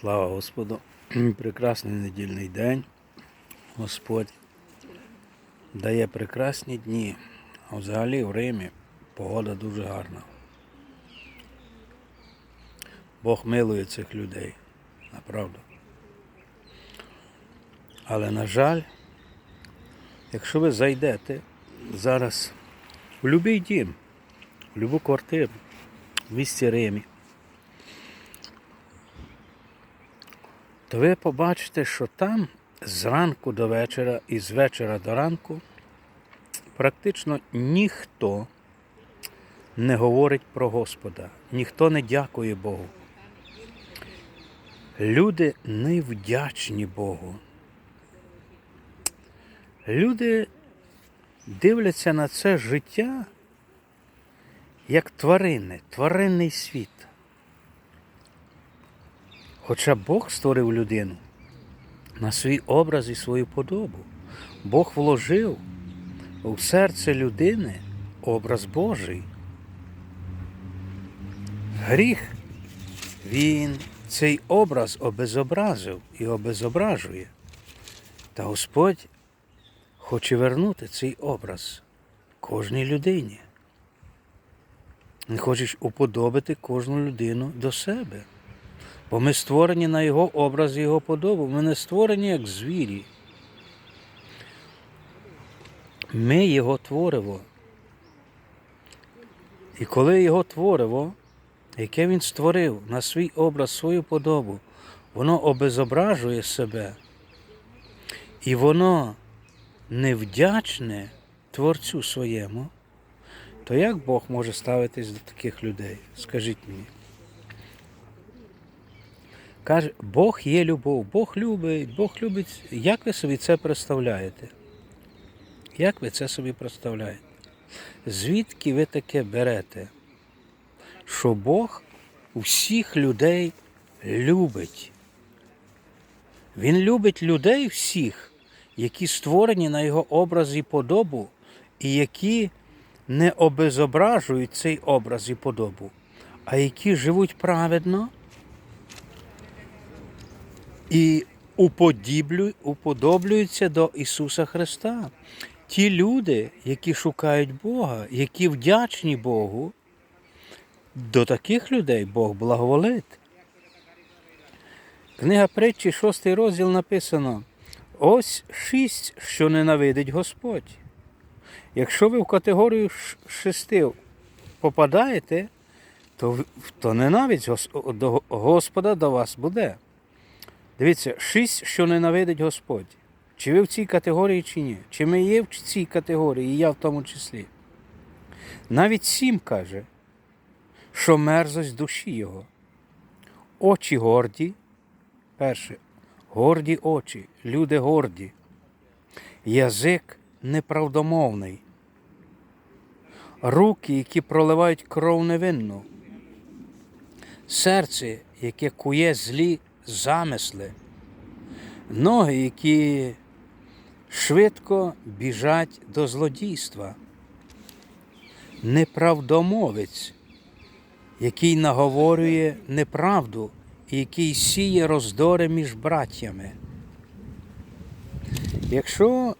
Слава Господу! Прекрасний недільний день. Господь дає прекрасні дні. А взагалі в Римі погода дуже гарна. Бог милує цих людей, направду. Але, на жаль, якщо ви зайдете зараз в будь-який дім, в будь-яку квартиру в місті Римі, то ви побачите, що там зранку до вечора і з вечора до ранку практично ніхто не говорить про Господа, ніхто не дякує Богу. Люди не вдячні Богу. Люди дивляться на це життя як тварини, тваринний світ. Хоча Бог створив людину на свій образ і свою подобу. Бог вложив у серце людини образ Божий. Гріх, він цей образ обезобразив і обезображує. Та Господь хоче вернути цей образ кожній людині. Він хоче уподобити кожну людину до себе. Бо ми створені на Його образ і Його подобу. Ми не створені як звірі. Ми Його творимо. І коли Його твориво, яке Він створив на свій образ, свою подобу, воно обезображує себе. І воно невдячне Творцю своєму, то як Бог може ставитись до таких людей? Скажіть мені. Каже, Бог є любов, Бог любить, Бог любить. Як ви собі це представляєте? Як ви це собі представляєте? Звідки ви таке берете? Що Бог усіх людей любить? Він любить людей всіх, які створені на його образ і подобу, і які не обезображують цей образ і подобу, а які живуть праведно і уподоблюються до Ісуса Христа. Ті люди, які шукають Бога, які вдячні Богу, до таких людей Бог благоволить. Книга притчі, 6 розділ написано: ось шість, що ненавидить Господь. Якщо ви в категорію шести попадаєте, то, то ненависть до Господа до вас буде. Дивіться, шість, що ненавидить Господь. Чи ви в цій категорії, чи ні? Чи ми є в цій категорії, і я в тому числі? Навіть сім каже, що мерзость душі його. Очі горді. Перше, горді очі, люди горді. Язик неправдомовний. Руки, які проливають кров невинну. Серце, яке кує злі замисли, ноги, які швидко біжать до злодійства, неправдомовець, який наговорює неправду і який сіє роздори між браттями. Якщо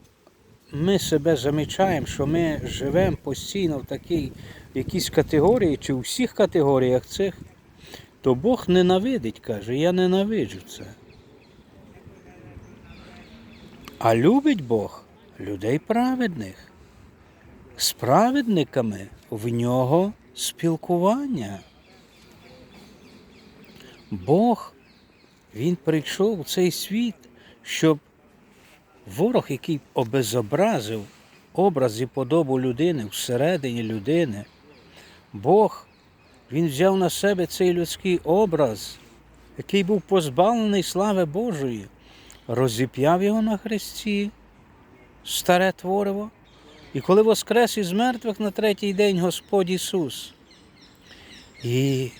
ми себе замічаємо, що ми живемо постійно в такій якійсь категорії чи у всіх категоріях цих, то Бог ненавидить, каже, я ненавиджу це. А любить Бог людей праведних. З праведниками в нього спілкування. Бог, Він прийшов у цей світ, щоб ворог, який обезобразив образ і подобу людини всередині людини, Бог він взяв на себе цей людський образ, який був позбавлений слави Божої, розіп'яв його на хресті, старе твориво. І коли воскрес із мертвих на третій день Господь Ісус. І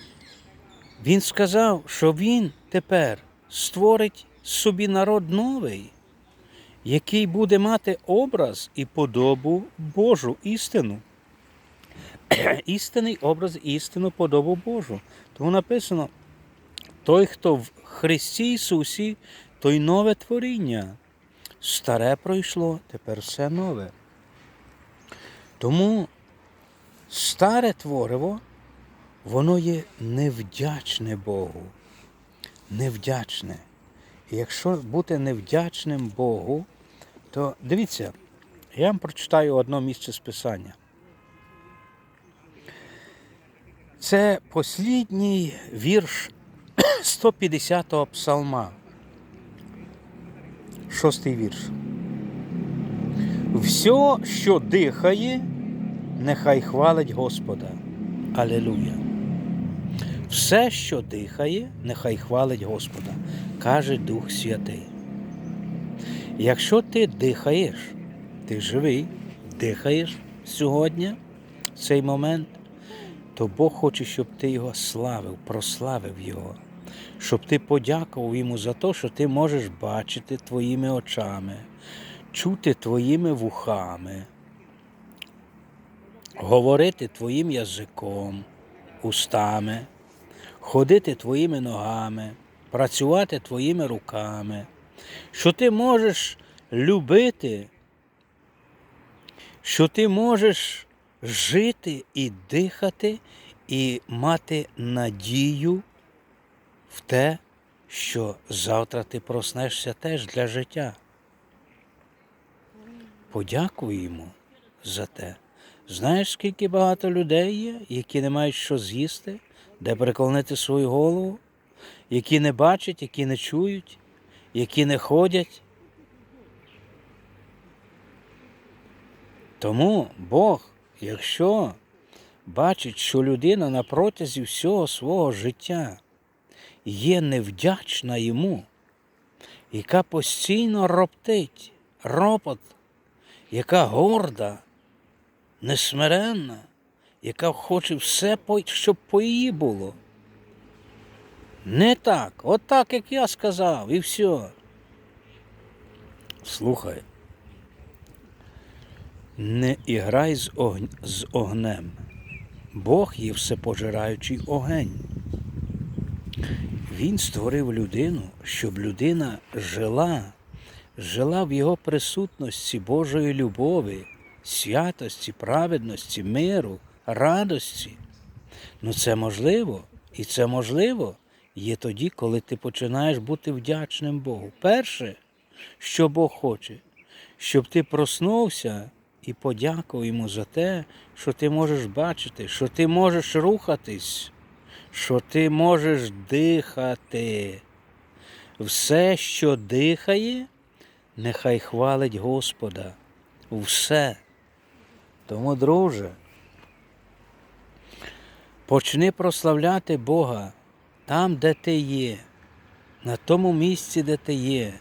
Він сказав, що Він тепер створить собі народ новий, який буде мати образ і подобу Божу істину. істинний образ, істину, подобу Божу. Тому написано, той, хто в Христі Ісусі, той нове творіння. Старе пройшло, тепер все нове. Тому старе твориво, воно є невдячне Богу. Невдячне. І якщо бути невдячним Богу, то дивіться, я вам прочитаю одне місце з Писання. Це послідній вірш 150-го псалма. Шостий вірш. Все, що дихає, нехай хвалить Господа. Алілуя. Все, що дихає, нехай хвалить Господа, каже Дух Святий. Якщо ти дихаєш, ти живий, дихаєш сьогодні, в цей момент, то Бог хоче, щоб ти його славив, прославив Його, щоб ти подякував йому за те, що ти можеш бачити твоїми очами, чути твоїми вухами, говорити твоїм язиком, устами, ходити твоїми ногами, працювати твоїми руками, що ти можеш любити, що ти можеш жити і дихати, і мати надію в те, що завтра ти проснешся теж для життя. Подякуй йому за те. Знаєш, скільки багато людей є, які не мають що з'їсти, де приклонити свою голову, які не бачать, які не чують, які не ходять. Тому Бог, якщо бачить, що людина на протязі всього свого життя є невдячна йому, яка постійно роптить, ропот, яка горда, несмиренна, яка хоче все, щоб по її було. Не так, от так, як я сказав, і все. Слухай, не іграй з, огн... з огнем. Бог є всепожираючий огень. Він створив людину, щоб людина жила, жила в його присутності Божої любові, святості, праведності, миру, радості. Ну це можливо, і це можливо є тоді, коли ти починаєш бути вдячним Богу. Перше, що Бог хоче, щоб ти проснувся і подякував йому за те, що ти можеш бачити, що ти можеш рухатись, що ти можеш дихати. Все, що дихає, нехай хвалить Господа. Все. Тому, друже, почни прославляти Бога там, де ти є, на тому місці, де ти є.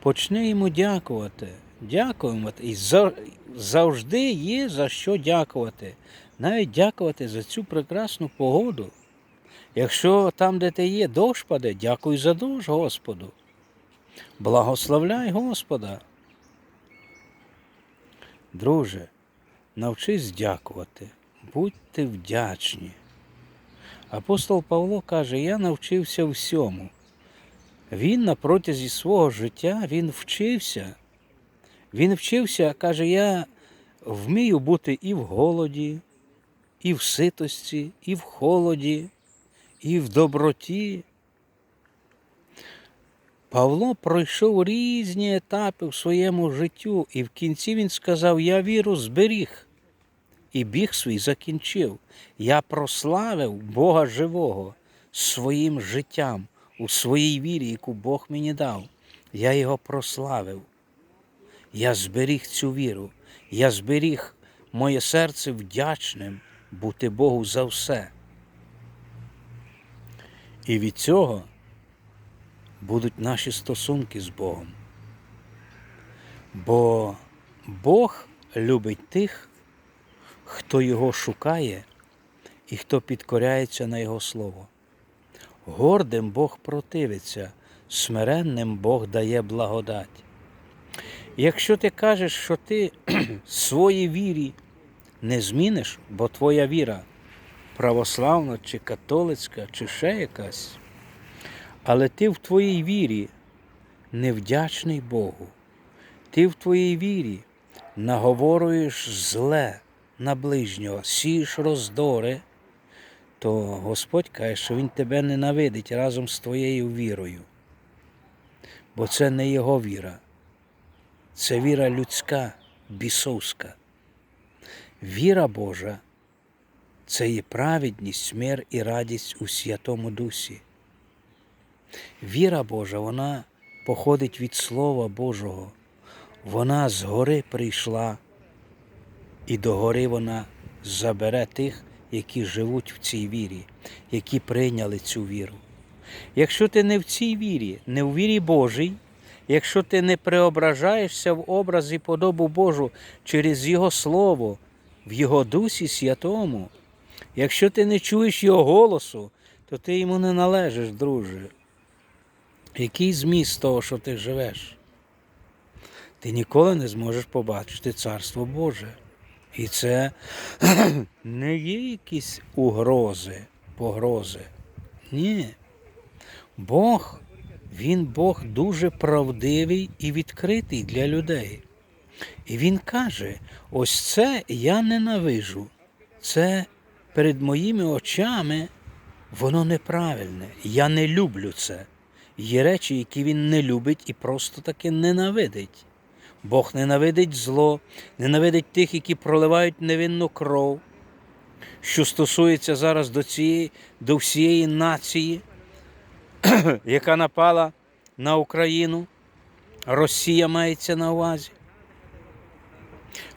Почни йому дякувати. Дякуємо. І завжди є за що дякувати. Навіть дякувати за цю прекрасну погоду. Якщо там, де ти є, дощ паде, дякуй за дощ Господу. Благословляй Господа. Друже, навчись дякувати, будьте вдячні. Апостол Павло каже, я навчився всьому. Він на протязі свого життя він вчився. Він вчився, каже, я вмію бути і в голоді, і в ситості, і в холоді, і в доброті. Павло пройшов різні етапи в своєму життю, і в кінці він сказав: Я віру зберіг і біг свій закінчив. Я прославив Бога живого своїм життям у своїй вірі, яку Бог мені дав. Я його прославив. Я зберіг цю віру. Я зберіг моє серце вдячним бути Богу за все. І від цього будуть наші стосунки з Богом. Бо Бог любить тих, хто його шукає і хто підкоряється на Його слово. Гордим Бог противиться, смиренним Бог дає благодать. Якщо ти кажеш, що ти своїй вірі не зміниш, бо твоя віра православна чи католицька, чи ще якась, Але ти в твоїй вірі невдячний Богу. Ти в твоїй вірі наговорюєш зле на ближнього, сієш роздори, то Господь каже, що Він тебе ненавидить разом з твоєю вірою. Бо це не його віра, це віра людська, бісовська. Віра Божа це є праведність, мир і радість у Святому Дусі. Віра Божа, вона походить від Слова Божого. Вона згори прийшла, і догори вона забере тих, які живуть в цій вірі, які прийняли цю віру. Якщо ти не в цій вірі, не в вірі Божій, якщо ти не преображаєшся в образ і подобу Божу через Його Слово, в Його Дусі Святому, якщо ти не чуєш Його голосу, то ти йому не належиш, друже. Який зміст того, що ти живеш? Ти ніколи не зможеш побачити Царство Боже. І це не є якісь угрози, погрози. Ні. Бог, Він Бог дуже правдивий і відкритий для людей. І Він каже: ось це я ненавижу. Це перед моїми очами воно неправильне. Я не люблю це. Є речі, які він не любить і просто таки ненавидить. Бог ненавидить зло, ненавидить тих, які проливають невинну кров, що стосується зараз до цієї, до всієї нації, яка напала на Україну. Росія мається на увазі.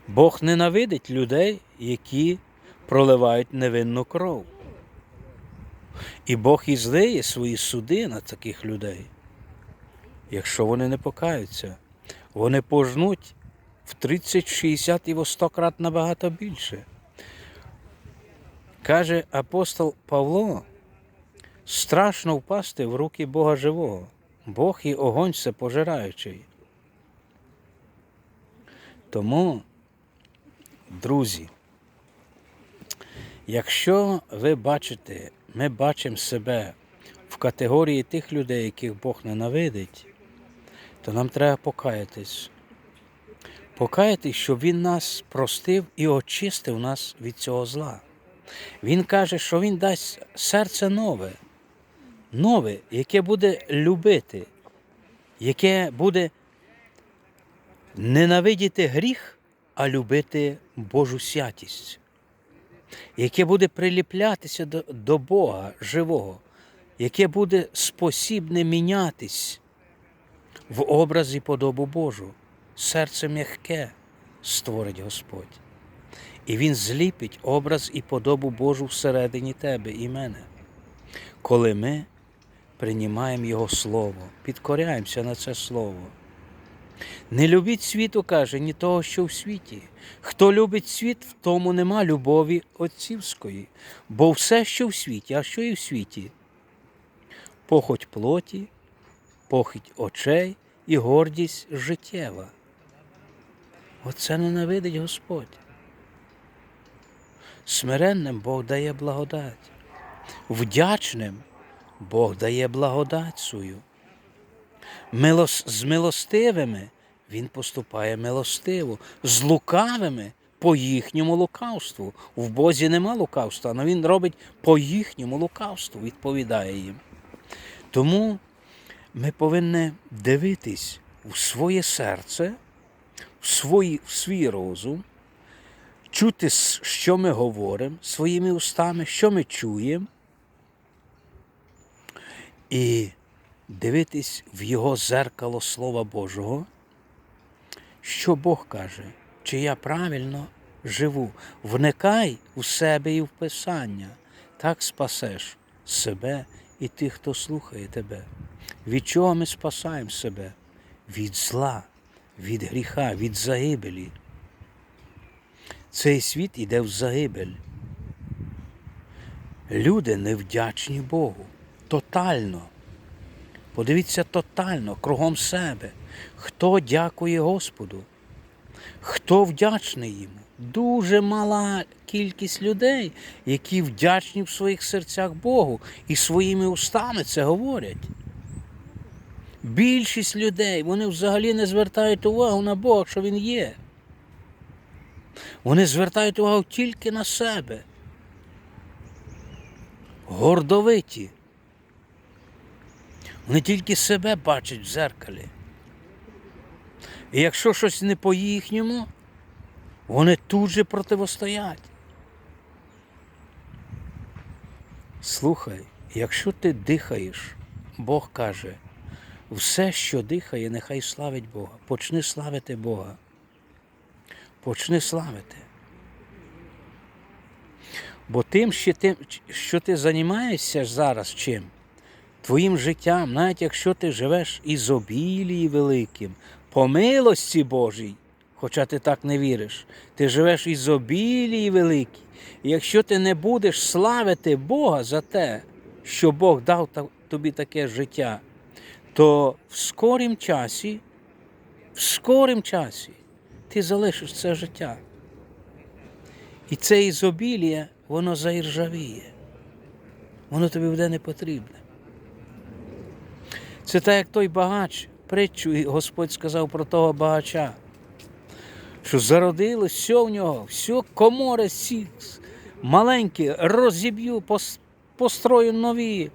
Бог ненавидить людей, які проливають невинну кров. І Бог і злиє свої суди на таких людей, якщо вони не покаються. Вони пожнуть в 30, 60 і в 100 крат набагато більше. Каже апостол Павло, страшно впасти в руки Бога живого. Бог і огонь всепожираючий. Тому, друзі, якщо ви бачите, ми бачимо себе в категорії тих людей, яких Бог ненавидить, то нам треба покаятись. Покаятись, щоб Він нас простив і очистив нас від цього зла. Він каже, що Він дасть серце нове, нове, яке буде любити, яке буде ненавидіти гріх, а любити Божу святість, яке буде приліплятися до, до Бога живого, яке буде спосібне мінятись в образ і подобу Божу. Серце м'яке створить Господь. І Він зліпить образ і подобу Божу всередині тебе і мене. Коли ми приймаємо Його Слово, підкоряємося на це Слово. Не любіть світу, каже, ні того, що в світі. Хто любить світ, в тому нема любові отцівської, бо все, що в світі, а що і в світі, похоть плоті, похоть очей і гордість життєва. Оце ненавидить Господь. Смиренним Бог дає благодать, вдячним Бог дає благодать свою. Милос, з милостивими Він поступає милостиво, з лукавими по їхньому лукавству. В Бозі нема лукавства, але Він робить по їхньому лукавству, відповідає їм. Тому ми повинні дивитись у своє серце, в, свої, в свій розум, чути, що ми говоримо своїми устами, що ми чуємо, і дивитись в його зеркало Слова Божого, що Бог каже, чи я правильно живу. Вникай у себе і в Писання, так спасеш себе і тих, хто слухає тебе. Від чого ми спасаємо себе? Від зла, від гріха, від загибелі. Цей світ іде в загибель. Люди невдячні Богу. Тотально. Подивіться тотально, кругом себе. Хто дякує Господу? Хто вдячний йому? Дуже мала кількість людей, які вдячні в своїх серцях Богу і своїми устами це говорять. Більшість людей вони взагалі не звертають увагу на Бога, що Він є. Вони звертають увагу тільки на себе. Гордовиті. Вони тільки себе бачать в зеркалі. І якщо щось не по їхньому, вони тут же противостоять. Слухай, якщо ти дихаєш, Бог каже, все, що дихає, нехай славить Бога. Почни славити Бога. Почни славити. Бо тим, що ти, що ти займаєшся зараз чим? Твоїм життям, навіть якщо ти живеш із обілії великим, по милості Божій, хоча ти так не віриш, ти живеш із обілії великій. І якщо ти не будеш славити Бога за те, що Бог дав тобі таке життя, то в скорім часі, в скорім часі ти залишиш це життя. І це ізобілія, воно заіржавіє. Воно тобі буде не потрібне. Це так, як той багач, притчу, і Господь сказав про того багача, що зародилось все в нього, все комори всі маленькі, розіб'ю, построю нові,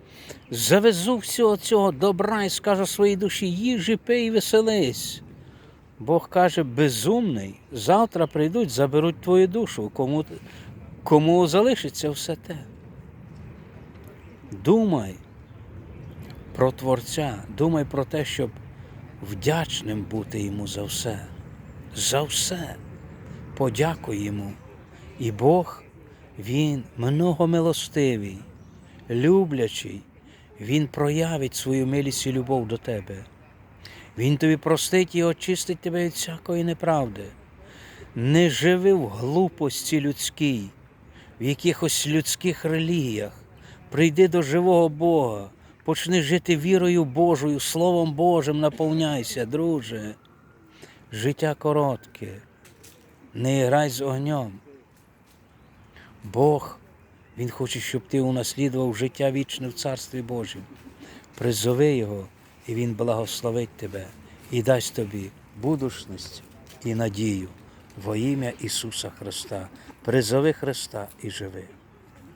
завезу всього цього добра і скажу своїй душі, їжі, пий веселись. Бог каже, безумний, завтра прийдуть, заберуть твою душу, кому, кому залишиться все те. Думай про Творця, думай про те, щоб вдячним бути йому за все. За все. Подякуй йому. І Бог, Він многомилостивий, люблячий, Він проявить свою милість і любов до тебе. Він тобі простить і очистить тебе від всякої неправди. Не живи в глупості людській, в якихось людських релігіях. Прийди до живого Бога, почни жити вірою Божою, Словом Божим наповняйся, друже. Життя коротке, не грай з огнем. Бог, Він хоче, щоб ти унаслідував життя вічне в Царстві Божім. Призови Його, і Він благословить тебе і дасть тобі будучність і надію во ім'я Ісуса Христа. Призови Христа і живи.